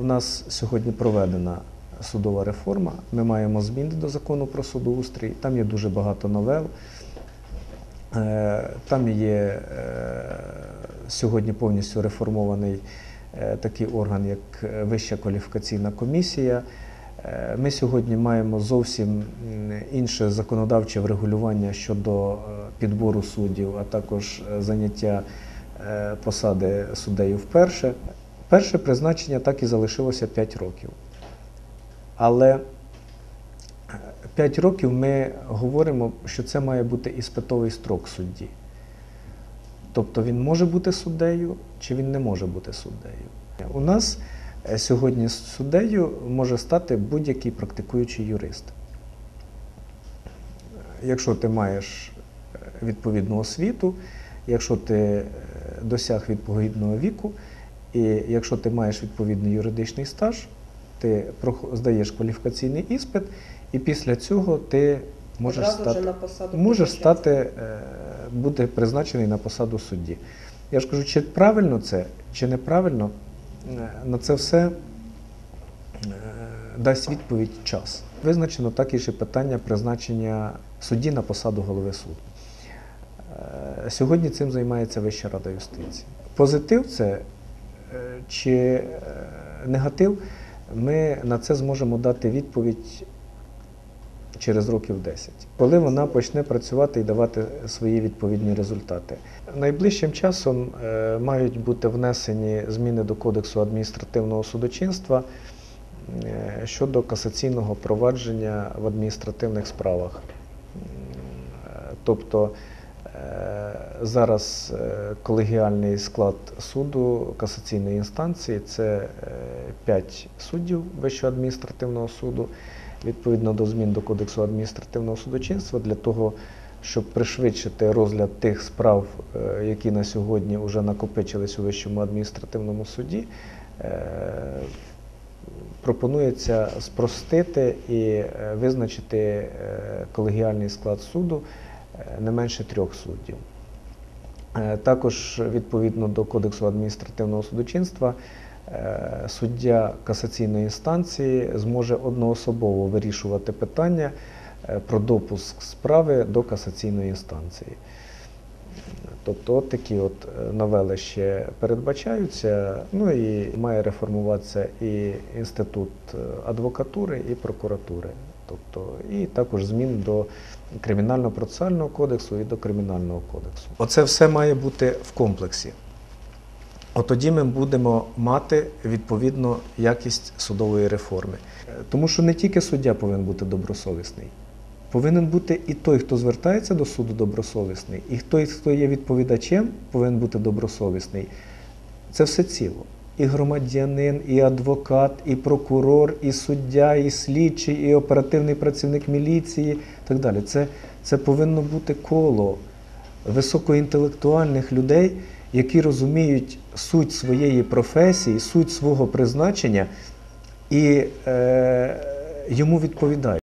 У нас сьогодні проведена судова реформа. Ми маємо зміни до закону про судоустрій. Там є дуже багато новел. Е, Там є е, сьогодні повністю реформований е, такий орган, як Вища кваліфікаційна комісія. Ми сьогодні маємо зовсім інше законодавче врегулювання щодо підбору суддів, а також заняття посади суддею вперше. Перше призначення так і залишилося 5 років. Але 5 років ми говоримо, що це має бути іспитовий строк судді. Тобто він може бути суддею чи він не може бути суддею. У нас е, сьогодні суддею може стати будь-який практикуючий юрист. Якщо ти маєш е, відповідну освіту, якщо ти е, досяг відповідного віку, і якщо ти маєш відповідний юридичний стаж, ти здаєш кваліфікаційний іспит, і після цього ти можеш Одразу стати, на посаду можеш стати, е, бути призначений на посаду судді. Я ж кажу, чи правильно це, чи неправильно, е, на це все е, дасть відповідь час. Визначено також і питання призначення судді на посаду голови суду. Сьогодні цим займається Вища рада юстиції. Позитив це чи е, негатив, ми на це зможемо дати відповідь через років 10, коли вона почне працювати і давати свої відповідні результати. Найближчим часом е, мають бути внесені зміни до Кодексу адміністративного судочинства е, щодо касаційного провадження в адміністративних справах. Е, Тобто е, зараз е, колегіальний склад суду касаційної інстанції це 5 суддів Вищого адміністративного суду відповідно до змін до Кодексу адміністративного судочинства для того, щоб пришвидшити розгляд тих справ, е, які на сьогодні вже накопичились у Вищому адміністративному суді. е, Пропонується спростити і е, визначити е, колегіальний склад суду е, не менше трьох суддів. Е, Також відповідно до Кодексу адміністративного судочинства е, суддя касаційної інстанції зможе одноособово вирішувати питання е, про допуск справи до касаційної інстанції. Тобто от такі от е, новели ще передбачаються. Ну і має реформуватися і інститут е, адвокатури, і прокуратури. Тобто, і також змін до кримінально-процесуального кодексу і до кримінального кодексу. Оце все має бути в комплексі. От тоді ми будемо мати відповідно якість судової реформи. Е, Тому що не тільки суддя повинен бути добросовісний, повинен бути і той, хто звертається до суду добросовісний, і той, хто є відповідачем, повинен бути добросовісний. Це все ціло. І громадянин, і адвокат, і прокурор, і суддя, і слідчий, і оперативний працівник міліції, і так далі. Це, це повинно бути коло високоінтелектуальних людей, які розуміють суть своєї професії, суть свого призначення і е, йому відповідають.